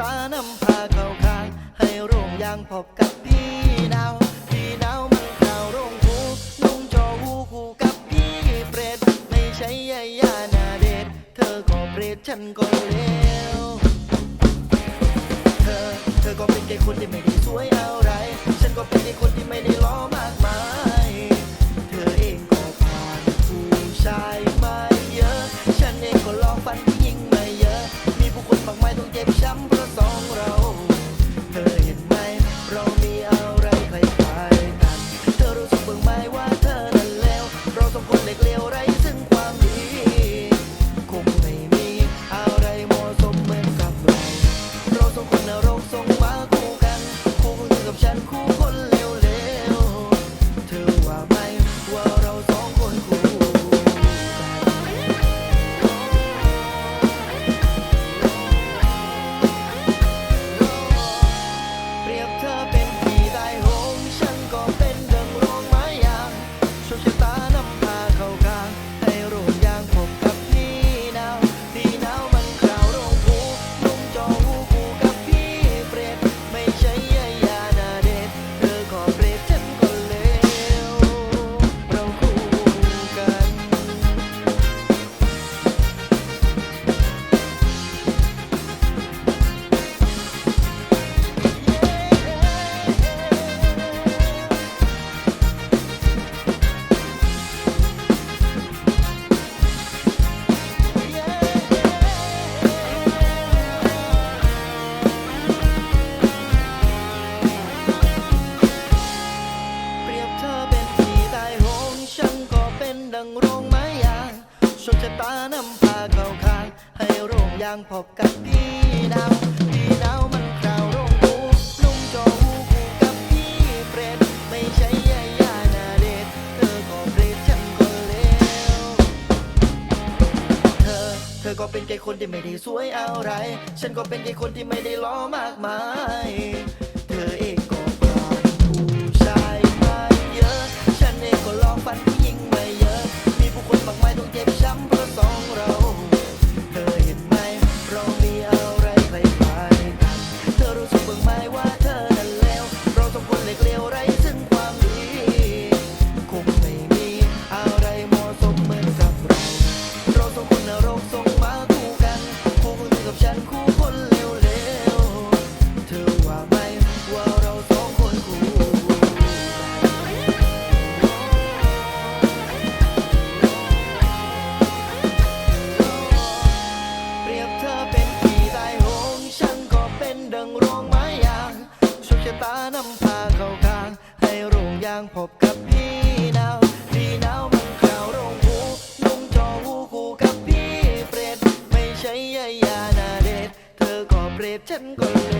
ตาหนำพาเขาค้างให้โรงยางพบกับพี่ดาวพี่ดาวมันข่าวโรงหูนุ่งจอหูคู่กับพี่เปรตไม่ใช่ยายานาเดชเธอก็เปรตฉันก็เลวเธอเธอก็เป็นแค่คนที่ไม่ได้สวยอะไร ฉันก็เป็นแค่คนที่ไม่ได้ล้อมากมาย เธอเองก็ผ่านผู้ชายมาเยอะ ฉันเองก็ลองฟันผู้หญิงมาเยอะ ผู้คนมากมายต้องเจ็บช้ำเพราะสองเรา เป็นดังโรงไม้ยางโชคชะตานำพาเข้าข้างให้โรงยางพบกับพี่ดาวพี่ดาวมันคราวโรงหูนุ่งจอหูคู่กับพี่เปรตไม่ใช่ยายานาเดชเธอก็เปรตฉันก็เลวเธอ เธอก็เป็นแค่คนที่ไม่ได้สวยอะไร ฉันก็เป็นแค่คนที่ไม่ได้ล้อมากมาย เธอเอง โรงไม้ยางโชคชะตานำพาเข้าข้าง ให้โรงยางพบกับพี่นาวพี่นาวมันข่าวโรงหูนุ่งจอหูคู่กับพี่เปรตไม่ใช่ยายานาเดชเธอก็เปรตฉันก็เล